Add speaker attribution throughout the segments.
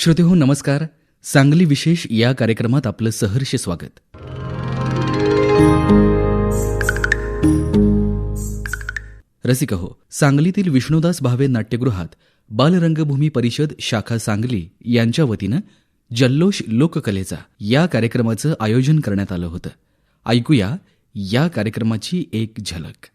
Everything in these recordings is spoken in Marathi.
Speaker 1: श्रोते हो नमस्कार. सांगली विशेष या कार्यक्रमात आपलं सहर्ष स्वागत. रसिक हो सांगलीतील विष्णुदास भावे नाट्यगृहात बालरंगभूमी परिषद शाखा सांगली यांच्या वतीनं जल्लोष लोककलेचा या कार्यक्रमाचं आयोजन करण्यात आलं होतं. ऐकूया या कार्यक्रमाची एक झलक.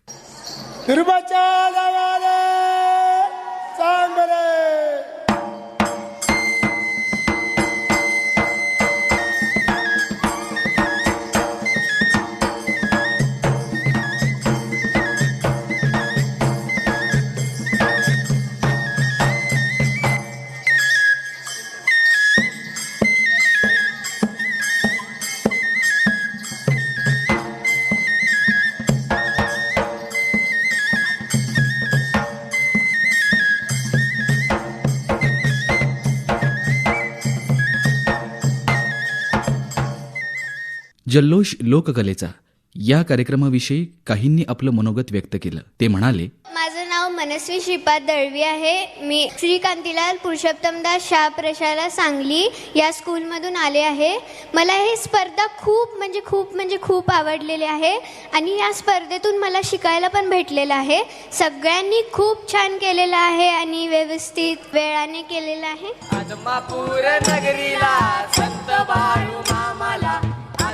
Speaker 1: जल्लोष लोककलेचा. या कार्यक्रमाविषयी काहींनी आपलं मनोगत व्यक्त केलं. ते म्हणाले
Speaker 2: माझं नाव मनस्वी श्रीपाद दळवी आहे. मी श्री कांतीलाल पुरुषोत्तमदास शाह प्रशाला सांगली या स्कूलमधून आले आहे. मला ही स्पर्धा खूप म्हणजे खूप म्हणजे खूप आवडलेली आहे आणि या स्पर्धेतून मला शिकायला पण भेटलेलं आहे. सगळ्यांनी खूप छान केलेलं आहे आणि व्यवस्थित वेळाने केलेलं आहे.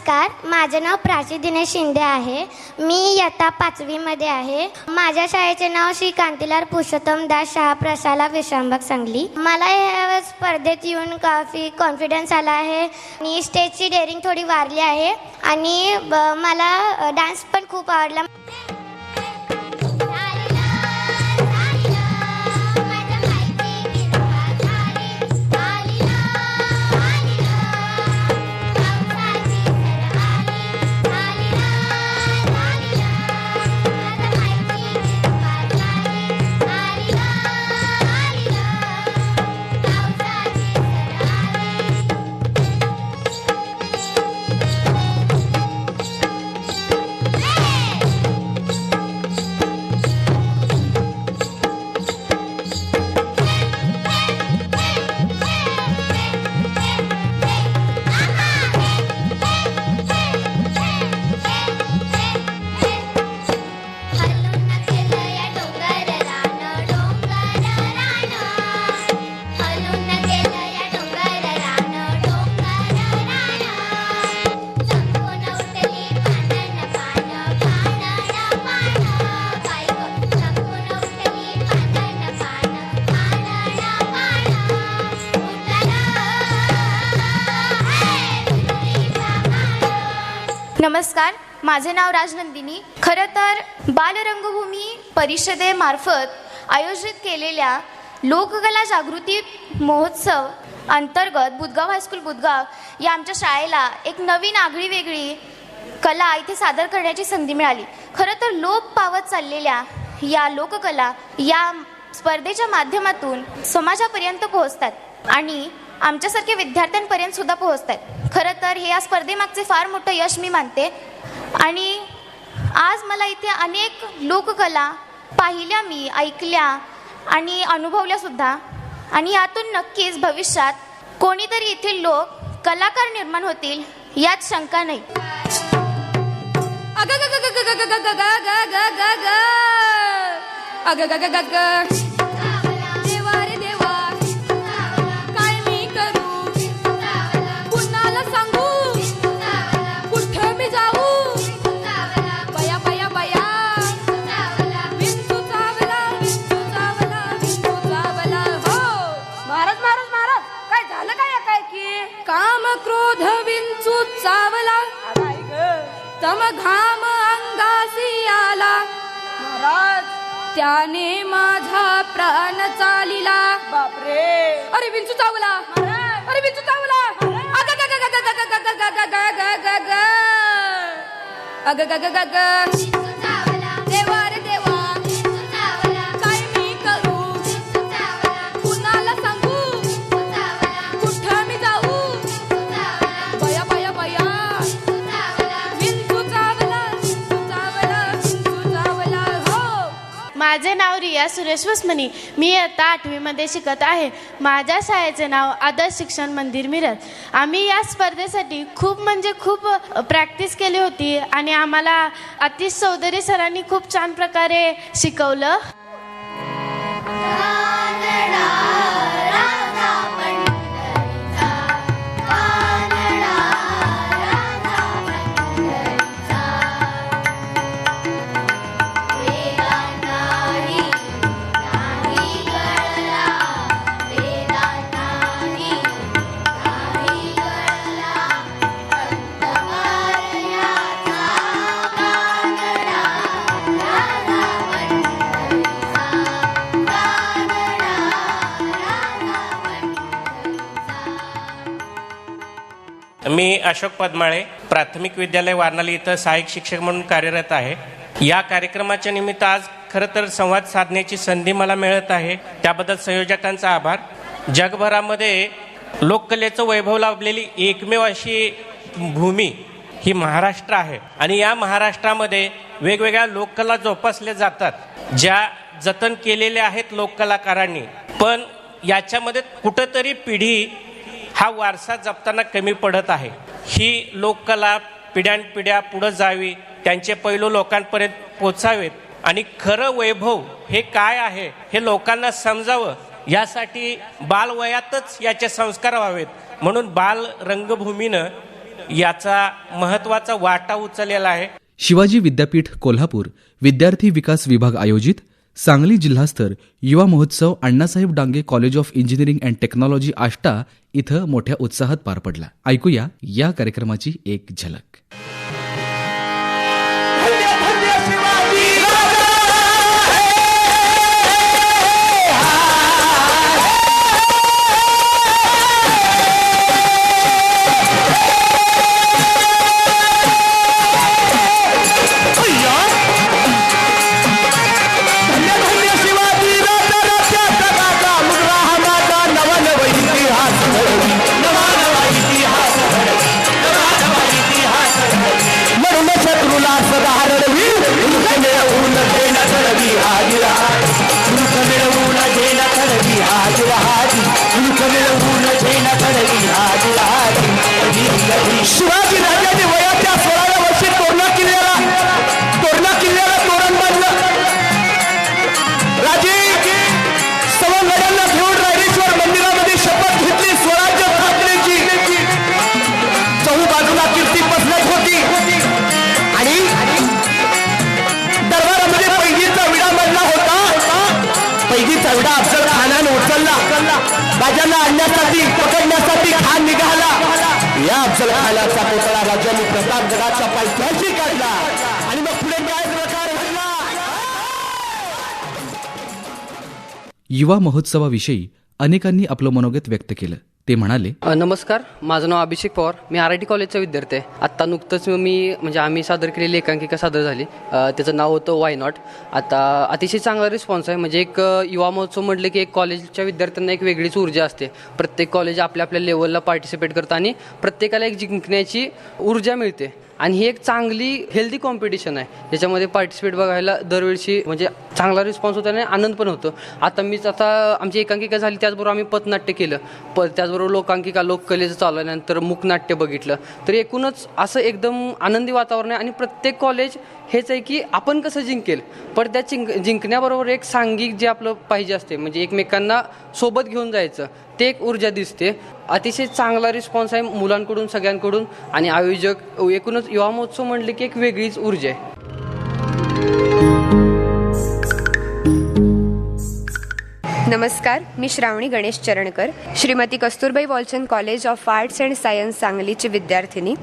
Speaker 2: नमस्कार माझं नाव प्राची दिनेश शिंदे आहे. मी इयत्ता पाचवीमध्ये आहे. माझ्या शाळेचे नाव श्री कांतीलाल पुरुषोत्तम दास शहा प्रसाला विश्रामबाग सांगली. मला या स्पर्धेत येऊन काफी कॉन्फिडन्स आला आहे. मी स्टेजची डेअरिंग थोडी वारली आहे. आणि ब- मला डान्स पण खूप आवडला.
Speaker 3: नमस्कार माझे नाव राजनंदिनी. खरं तर बालरंगभूमी परिषदेमार्फत आयोजित केलेल्या लोककला जागृती महोत्सव अंतर्गत बुदगाव हायस्कूल बुदगाव या आमच्या शाळेला एक नवीन आगळी वेगळी कला इथे सादर करण्याची संधी मिळाली. खरं तर लोप पावत चाललेल्या या लोककला या स्पर्धेच्या माध्यमातून समाजापर्यंत पोहोचतात आणि आमच्यासारख्या विद्यार्थ्यांपर्यंत सुद्धा आहेत खरं तर हे या स्पर्धेमागचे फार मोठं यश मी मानते. आणि आज मला इथे अनेक लोककला पाहिल्या मी ऐकल्या आणि अनुभवल्या सुद्धा. आणि यातून नक्कीच भविष्यात कोणीतरी येथील लोक कलाकार निर्माण होतील यात शंका नाही.
Speaker 4: देवा घाम अंगासी आला महाराज त्याने माझा प्राण चालिला
Speaker 5: बापरे
Speaker 4: अरे विंचू चावला अरे विंचू चावला अग ग ग ग ग ग ग ग ग ग ग ग ग ग ग ग ग
Speaker 6: माझे नाव रिया सुरेश वसमनी. मी आता आठवीमध्ये शिकत आहे. माझ्या शाळेचे नाव आदर्श शिक्षण मंदिर मिरज. आम्ही या स्पर्धेसाठी खूप म्हणजे खूप प्रॅक्टिस केली होती आणि आम्हाला अतिश चौधरी सरांनी खूप छान प्रकारे शिकवलं.
Speaker 7: अशोक पद्माळे प्राथमिक विद्यालय वारणाली इथं सहाय्यक शिक्षक म्हणून कार्यरत आहे. या कार्यक्रमाच्या निमित्त आज खरं तर संवाद साधण्याची संधी मला मिळत आहे. त्याबद्दल संयोजकांचा आभार. जगभरामध्ये लोककलेचं वैभव लाभलेली एकमेव अशी भूमी ही महाराष्ट्र आहे. आणि या महाराष्ट्रामध्ये वेगवेगळ्या लोककला जोपासल्या जातात. ज्या जतन केलेल्या आहेत लोककलाकारांनी. पण याच्यामध्ये कुठंतरी पिढी हा वारसा जपताना कमी पडत आहे. ही लोककला पिढ्यानपिढ्या पुढं जावी त्यांचे पैलू लोकांपर्यंत पोचावेत. आणि खरं वैभव हे काय आहे हे लोकांना समजावं यासाठी बालवयातच याचे संस्कार व्हावेत. म्हणून बाल रंगभूमीनं याचा महत्त्वाचा वाटा उचललेला आहे.
Speaker 1: शिवाजी विद्यापीठ कोल्हापूर विद्यार्थी विकास विभाग आयोजित सांगली जिल्हास्तर युवा महोत्सव Annasaheb Dange college of engineering and technology Ashta इथं मोठ्या उत्साहात पार पडला. ऐकूया या कार्यक्रमाची एक झलक.
Speaker 8: राजांना आणण्यासाठी पकडण्यासाठी खान निघाला. या अफजल खानाचा पुतळा राजांनी प्रतापगडाच्या पायथ्याशी काढला. आणि मग पुढे काय प्रकार घडला.
Speaker 1: युवा महोत्सवाविषयी अनेकांनी आपलं मनोगत व्यक्त केलं. ते म्हणाले
Speaker 9: नमस्कार माझं नाव अभिषेक पवार मी आर आय टी कॉलेजचा विद्यार्थी आहे. आत्ता नुकतंच मी म्हणजे आम्ही सादर केलेली एकांकिका सादर झाली. त्याचं नाव होतं वाय नॉट आता अतिशय चांगला रिस्पॉन्स आहे. म्हणजे एक युवा महोत्सव म्हटलं की एक कॉलेजच्या विद्यार्थ्यांना एक वेगळीच ऊर्जा असते. प्रत्येक कॉलेज आपल्या आपल्या लेवलला पार्टिसिपेट करतं आणि प्रत्येकाला एक जिंकण्याची ऊर्जा मिळते. आणि ही एक चांगली हेल्दी कॉम्पिटिशन आहे. ज्याच्यामध्ये पार्टिसिपेट बघायला दरवर्षी म्हणजे चांगला रिस्पॉन्स होतो आणि आनंद पण होतो. आता मीच आता आमची एकांकिका झाली त्याचबरोबर आम्ही पथनाट्य केलं. प त्याचबरोबर लोकांकिका लोककलेचं चालू आहे नंतर मुकनाट्य बघितलं. तर एकूणच असं एकदम आनंदी वातावरण आहे आणि प्रत्येक कॉलेज हेच आहे की आपण कसं जिंकेल? पण त्या जिंक जिंकण्याबरोबर एक सांघिक जे आपलं पाहिजे असते म्हणजे एकमेकांना सोबत घेऊन जायचं. ते एक ऊर्जा दिसते. अतिशय चांगला रिस्पॉन्स आहे मुलांकडून सगळ्यांकडून. आणि आयोजक एकूणच युवा महोत्सव म्हणले की एक वेगळीच ऊर्जा आहे.
Speaker 10: नमस्कार मी Shravani Ganesh Charankar Shrimati Kasturbai Walchand college of arts and science सांगलीची विद्यार्थिनी.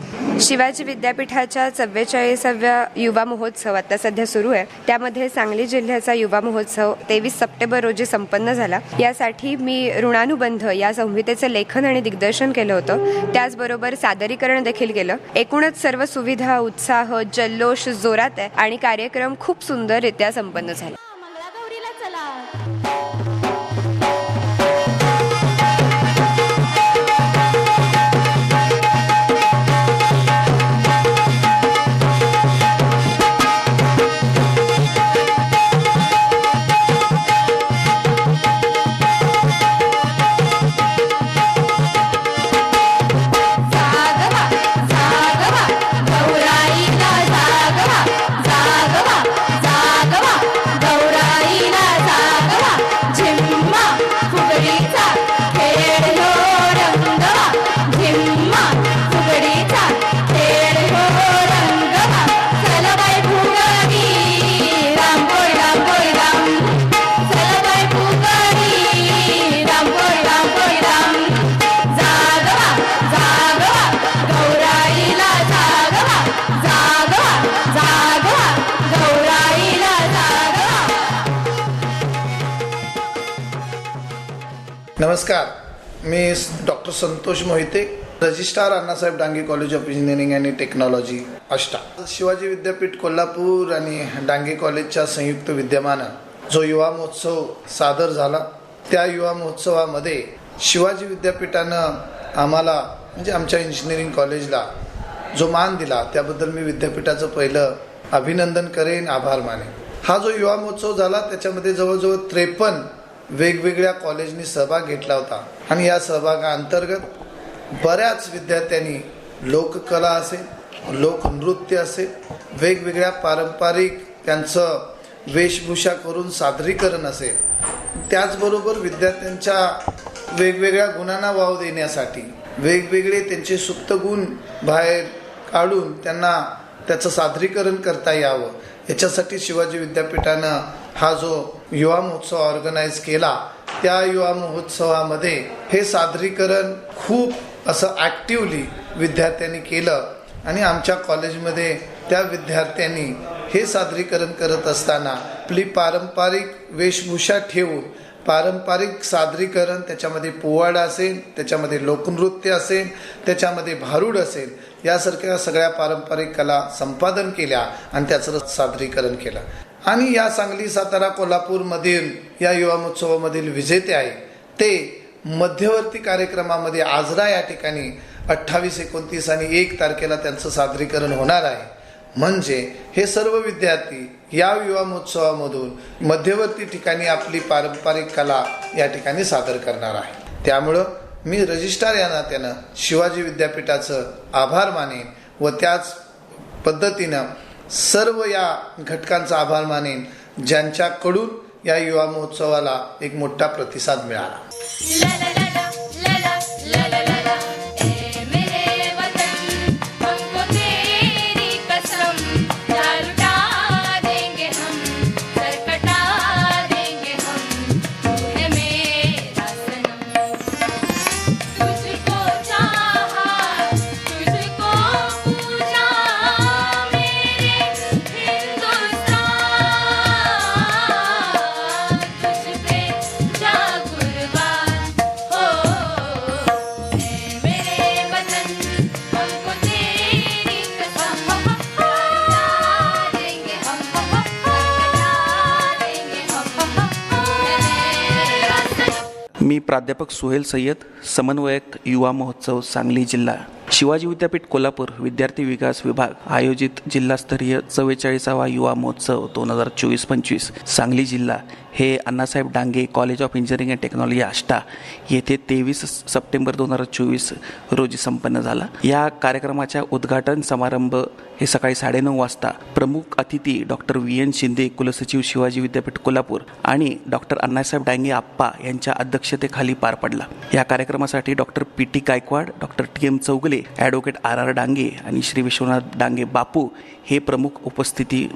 Speaker 10: शिवाजी विद्यापीठाच्या चव्वेचाळीसाव्या युवा महोत्सव आता सध्या सुरू आहे. त्यामध्ये सांगली जिल्ह्याचा युवा महोत्सव तेवीस सप्टेंबर रोजी संपन्न झाला. यासाठी मी ऋणानुबंध या संहितेचं लेखन आणि दिग्दर्शन केलं होतं. त्याचबरोबर सादरीकरण देखील केलं. एकूणच सर्व सुविधा उत्साह जल्लोष जोरात आहे आणि कार्यक्रम खूप सुंदररित्या संपन्न झाला.
Speaker 11: नमस्कार मी doctor Santosh Mohite registrar Annasaheb Dange college of engineering आणि टेक्नॉलॉजी अष्टा. शिवाजी विद्यापीठ कोल्हापूर आणि डांगे कॉलेजच्या संयुक्त विद्यमानं जो युवा महोत्सव सादर झाला त्या युवा महोत्सवामध्ये शिवाजी विद्यापीठानं आम्हाला म्हणजे आमच्या इंजिनिअरिंग कॉलेजला जो मान दिला त्याबद्दल मी विद्यापीठाचं पहिलं अभिनंदन करेन आभार मानेन. हा जो युवा महोत्सव झाला त्याच्यामध्ये जवळजवळ त्रेपन्न वेगवेगळ्या कॉलेजनी सहभाग घेतला होता. आणि या सहभागाअंतर्गत बऱ्याच विद्यार्थ्यांनी लोककला असेल लोकनृत्य असेल वेगवेगळ्या पारंपरिक त्यांचं वेशभूषा करून सादरीकरण असेल. त्याचबरोबर विद्यार्थ्यांच्या वेगवेगळ्या गुणांना वाव देण्यासाठी वेगवेगळे त्यांचे सुप्त गुण बाहेर काढून त्यांना त्याचं सादरीकरण करता यावं. याच्यासाठी शिवाजी विद्यापीठानं हा जो युवा महोत्सव ऑर्गनाईज केला त्या युवा महोत्सवामध्ये हे सादरीकरण खूप असं ॲक्टिवली विद्यार्थ्यांनी केलं आणि आमच्या कॉलेजमध्ये त्या विद्यार्थ्यांनी हे सादरीकरण करत असताना आपली पारंपरिक वेशभूषा ठेवून पारंपरिक सादरीकरण त्याच्यामध्ये पोवाडा असेल त्याच्यामध्ये लोकनृत्य असेल त्याच्यामध्ये भारूड असेल यासारख्या सगळ्या पारंपरिक कला संपादन केल्या आणि त्याचं सादरीकरण केलं. आणि या सांगली सातारा कोल्हापूरमधील या युवा महोत्सवामधील विजेते आहे. ते मध्यवर्ती कार्यक्रमामध्ये आजरा या ठिकाणी अठ्ठावीस एकोणतीस आणि एक तारखेला त्यांचं सादरीकरण होणार आहे. म्हणजे हे सर्व विद्यार्थी या युवा महोत्सवामधून मध्यवर्ती ठिकाणी आपली पारंपरिक कला या ठिकाणी सादर करणार आहे. त्यामुळं मी रजिस्ट्रार या नात्यानं शिवाजी विद्यापीठाचं आभार मानेन व त्याच पद्धतीनं सर्व या घटकांचा आभार मानेन ज्यांच्याकडून या युवा महोत्सवाला एक मोठा प्रतिसाद मिळाला
Speaker 12: मी प्राध्यापक सुहेल सय्यद समन्वयक युवा महोत्सव सांगली जिल्हा. शिवाजी विद्यापीठ कोल्हापूर विद्यार्थी विकास विभाग आयोजित जिल्हास्तरीय चव्वेचाळीसावा युवा महोत्सव दोन हजार चोवीस पंचवीस सांगली जिल्हा. हे Annasaheb Dange college of engineering and technology Ashta येथे तेवीस सप्टेंबर दोन हजार चोवीस रोजी संपन्न झाला. या कार्यक्रमाच्या उद्घाटन समारंभ हे सकाळी साडेनऊ वाजता प्रमुख अतिथी डॉक्टर व्ही एन शिंदे कुलसचिव शिवाजी विद्यापीठ कोल्हापूर आणि डॉक्टर अण्णासाहेब डांगे आप्पा यांच्या अध्यक्षतेखाली पार पडला. या कार्यक्रमासाठी doctor P T Gaikwad doctor T M Chougule advocate R R Dange आणि श्री विश्वनाथ डांगे बापू हे प्रमुख उपस्थिती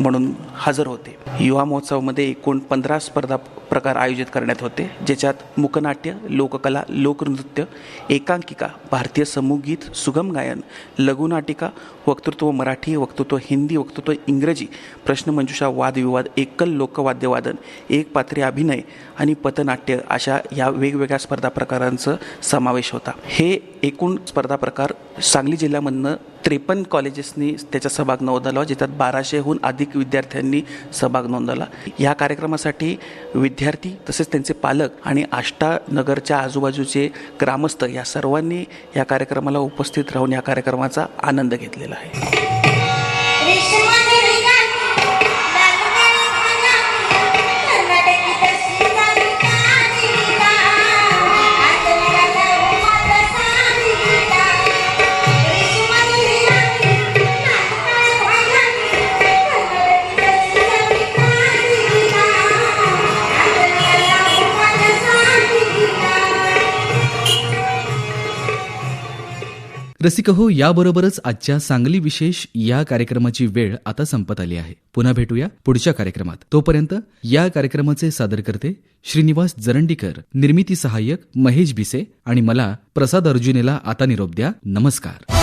Speaker 12: म्हणून हजर होते. युवा महोत्सवामध्ये एकूण पंधरा स्पर्धा प्रकार आयोजित करण्यात होते ज्याच्यात मुकनाट्य लोककला लोकनृत्य एकांकिका भारतीय समूहगीत सुगम गायन लघुनाटिका वक्तृत्व मराठी वक्तृत्व हिंदी वक्तृत्व इंग्रजी प्रश्नमंजुषा वादविवाद एकल लोकवाद्यवादन एक पात्री अभिनय आणि पथनाट्य अशा या वेगवेगळ्या स्पर्धा प्रकारांचं समावेश होता. हे एकूण स्पर्धा प्रकार सांगली जिल्ह्यामधनं त्रेपन्न कॉलेजेसनी त्याचा सहभाग नोंदवला ज्याच्यात बाराशेहून अधिक विद्यार्थ्यांनी सहभाग नोंदवला. या कार्यक्रमासाठी विद्यार्थी तसेच त्यांचे पालक आणि आष्टा नगरच्या आजूबाजूचे ग्रामस्थ या सर्वांनी या कार्यक्रमाला उपस्थित राहून या कार्यक्रमाचा आनंद घेतलेला आहे.
Speaker 1: रसिक हो याबरोबरच आजच्या सांगली विशेष या कार्यक्रमाची वेळ आता संपत आली आहे. पुन्हा भेटूया पुढच्या कार्यक्रमात. तोपर्यंत या कार्यक्रमाचे सादरकर्ते श्रीनिवास जरंडीकर निर्मिती सहाय्यक महेश भिसे आणि मला प्रसाद अर्जुनेला आता निरोप द्या. नमस्कार.